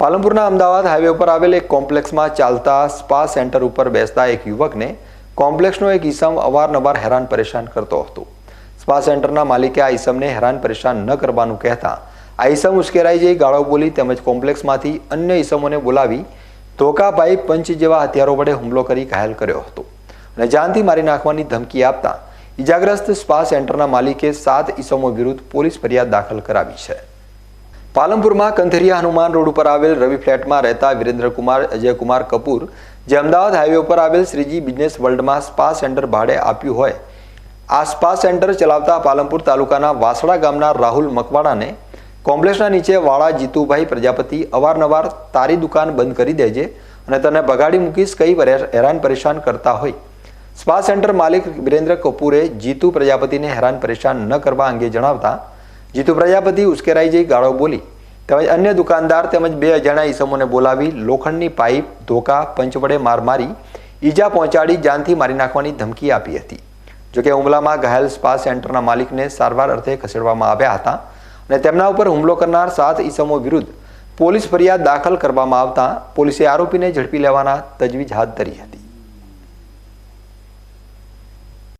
પાલનપુરના Ahmedabad highway ઉપર આવેલ એક કોમ્પ્લેક્સમાં ચાલતા સ્પા સેન્ટર ઉપર બેસતા એક યુવકને કોમ્પ્લેક્સનો એક ઈસમ અવારનવાર હેરાન પરેશાન કરતો હતો. સ્પા સેન્ટરના માલિકે આ ઈસમને હેરાન પરેશાન ન કરવાનું કહેતા આ ઈસમ ઉશ્કેરાઈ જઈ ગાળો બોલી તેમજ કોમ્પ્લેક્સમાંથી અન્ય ઈસમોને બોલાવી ધોકાભાઈ પંચ જેવા હથિયારો વડે હુમલો કરી ઘાયલ કર્યો હતો. અને જાનથી મારી નાખવાની ધમકી આપતા ઈજાગ્રસ્ત સ્પા સેન્ટરના માલિકે સાત ઈસમો વિરુદ્ધ પોલીસ ફરિયાદ દાખલ કરાવી છે. પાલનપુરમાં કંથેરિયા હનુમાન રોડ ઉપર આવેલ રવિ ફ્લેટમાં રહેતા વિરેન્દ્રકુમાર, અજયકુમાર કપૂર જે અમદાવાદ હાઈવે ઉપર આવેલ શ્રીજી બિઝનેસ વર્લ્ડમાં સ્પા સેન્ટર ભાડે આપ્યું હોય. આ સ્પા સેન્ટર ચલાવતા પાલનપુર તાલુકાના વાસડા ગામના રાહુલ મકવાડાને કોમ્પ્લેક્સના નીચે વાળા જીતુભાઈ પ્રજાપતિ અવારનવાર તારી દુકાન બંધ કરી દેજે અને તને બગાડી મૂકીશ કઈ હેરાન પરેશાન કરતા હોય. સ્પા સેન્ટર માલિક વિરેન્દ્ર કપૂરે જીતુ પ્રજાપતિને હેરાન પરેશાન ન કરવા અંગે જણાવતા જીતુ પ્રજાપતિ ઉશ્કેરાઈ જઈ ગાળો બોલી. તેમજ અન્ય દુકાનદાર તેમજ બે અજાણ્યા ઈસમોને બોલાવી લોખંડની પાઇપ, ધોકા, પંચ વડે માર મારી, ઈજા પહોંચાડી જાનથી મારી નાખવાની ધમકી આપી હતી. જોકે હુમલામાં ઘાયલ સ્પા સેન્ટરના માલિકને સારવાર અર્થે ખસેડવામાં આવ્યા હતા અને તેમના ઉપર હુમલો કરનાર સાત ઈસમો વિરુદ્ધ પોલીસ ફરિયાદ દાખલ કરવામાં આવતા પોલીસે આરોપીને ઝડપી લેવાના તજવીજ હાથ ધરી હતી.